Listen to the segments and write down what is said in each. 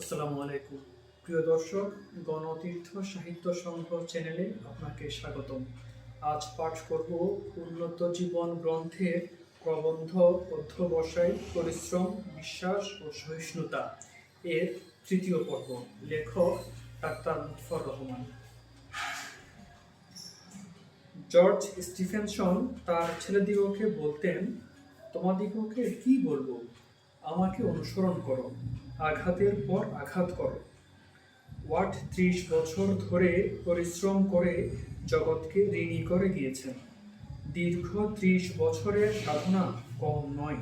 আসসালামু আলাইকুম। প্রিয় দর্শক, গণতীর্থ সাহিত্য সংঘ চ্যানেলে আপনাকে স্বাগতম। আজ পাঠ করব উন্নত জীবন গ্রন্থের প্রবন্ধ অধ্যবসায়, পরিশ্রম, বিশ্বাস ও সহিষ্ণুতা এর তৃতীয় পর্ব। লেখক doctor Mufar Rahman. George Stephenson তার ছেলেদিগকে বলতেন, তোমাদিগকে কি বলব? আমাকে অনুসরণ করো, আঘাতের পর আঘাত করো। ওয়াট ত্রিশ বছর ধরে পরিশ্রম করে জগৎকে ঋণী করে গিয়েছেন। দীর্ঘ ত্রিশ বছরের সাধনা কম নয়।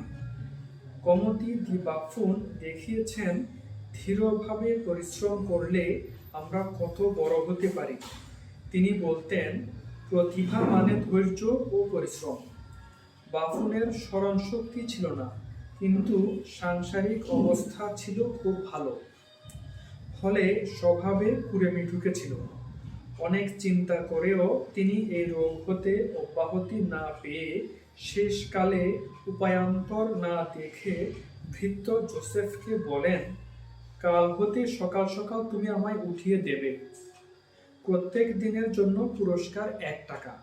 কমতি দি বাফুন দেখিয়েছেন, ধীরভাবে পরিশ্রম করলে আমরা কত বড় হতে পারি। তিনি বলতেন, প্রতিভা মানে ধৈর্য ও পরিশ্রম। বাফুনের স্মরণশক্তি ছিল না। কিন্তু সাংসারিক অবস্থা ছিল খুব ভালো। ফলে স্বভাবে কুড়েমি ঢুকেছিল। অনেক চিন্তা করেও তিনি এই রোগ হতে অব্যাহতি না পেয়ে শেষকালে উপায়ান্তর না দেখে ভৃত্য জোসেফকে বলেন কাল হতে সকাল সকাল তুমি আমায় উঠিয়ে দেবে। প্রত্যেক দিনের জন্য পুরস্কার এক টাকা।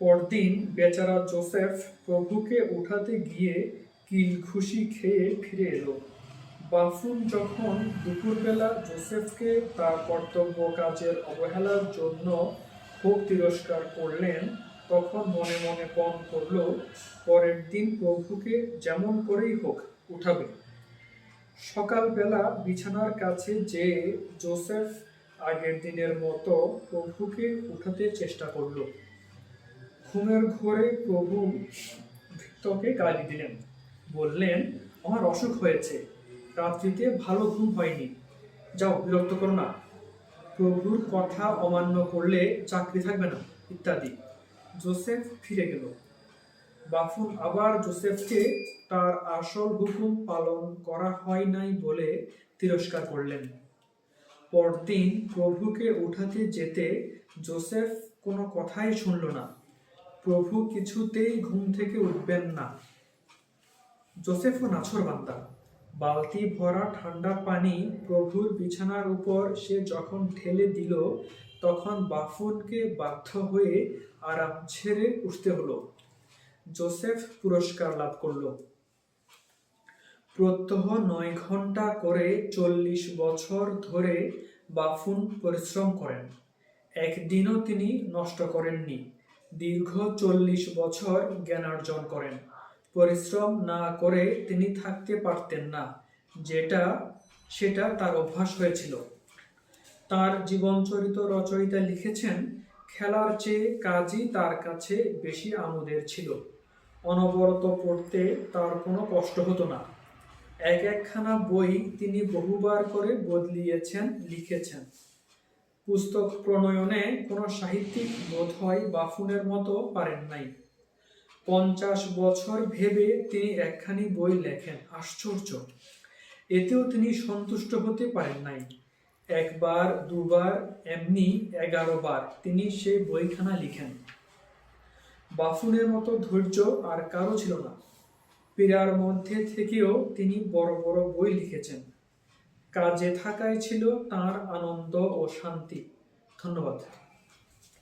পরদিন বেচারা জোসেফ প্রভুকে উঠাতে গিয়ে কিল খুশি খেয়ে ফিরে এলো। বাফুন যখন দুপুরবেলা জোসেফকে তার কর্তব্য কাজের অবহেলার জন্য খুব তিরস্কার করলেন, তখন মনে মনে পণ করল, পরের দিন প্রভুকে যেমন করেই হোক, উঠাবে। সকালবেলা বিছানার কাছে যে জোসেফ আগের দিনের মতো প্রভুকে উঠাতে চেষ্টা করল। ঘুমের ঘোরে প্রভু ভৃত্যকে গালি দিলেন। বললেন, আমার অসুখ হয়েছে। রাত্রিতে ভালো ঘুম হয়নি। যাও, বিরক্ত করো না। প্রভুর কথা অমান্য করলে চাকরি থাকবে না, ইত্যাদি। জোসেফ ফিরে গেল। বাফুন আবার জোসেফকে তার আসল হুকুম পালন করা হয় নাই বলে তিরস্কার করলেন। পরদিন প্রভুকে উঠাতে যেতে জোসেফ কোনো কথাই শুনল না। প্রভু কিছুতেই ঘুম থেকে উঠবেন না। জোসেফও নাছর বান্দা। বালতি ভরা ঠান্ডা পানি প্রভুর বিছানার উপর সে যখন ঠেলে দিল, তখন বাফুনকে বাধ্য হয়ে আরাম ছেড়ে উঠতে হলো। জোসেফ পুরস্কার লাভ করল। প্রত্যহ নয় ঘণ্টা করে চল্লিশ বছর ধরে বাফুন পরিশ্রম করেন। একদিনও তিনি নষ্ট করেননি। দীর্ঘ চল্লিশ বছর জ্ঞানার্জন করেন। পরিশ্রম না করে তিনি থাকতে পারতেন না, যেটা, সেটা তার অভ্যাস হয়েছিল। তার জীবনচরিত রচয়িতা লিখেছেন, খেলার চেয়ে কাজই তার কাছে বেশি আমোদের ছিল। অনবরত পড়তে তার কোনো কষ্ট হতো না। এক একখানা বই তিনি বহুবার করে বদলিয়েছেন, লিখেছেন। পুস্তক প্রণয়নে কোনো সাহিত্যিক বোধহয় বাফুনের মতো পারেন নাই। পঞ্চাশ বছর ভেবে তিনি একখানি বই লেখেন, আশ্চর্য। এতেও তিনি সন্তুষ্ট হতে পারেন নাই। একবার, দুবার, এমনি এগারো বার তিনি সেই বইখানা লিখেন। বাফুনের মতো ধৈর্য আর কারও ছিল না। পীড়ার মধ্যে থেকেও তিনি বড় বড় বই লিখেছেন। কাজে থাকাই ছিল তার আনন্দ ও শান্তি। ধন্যবাদ।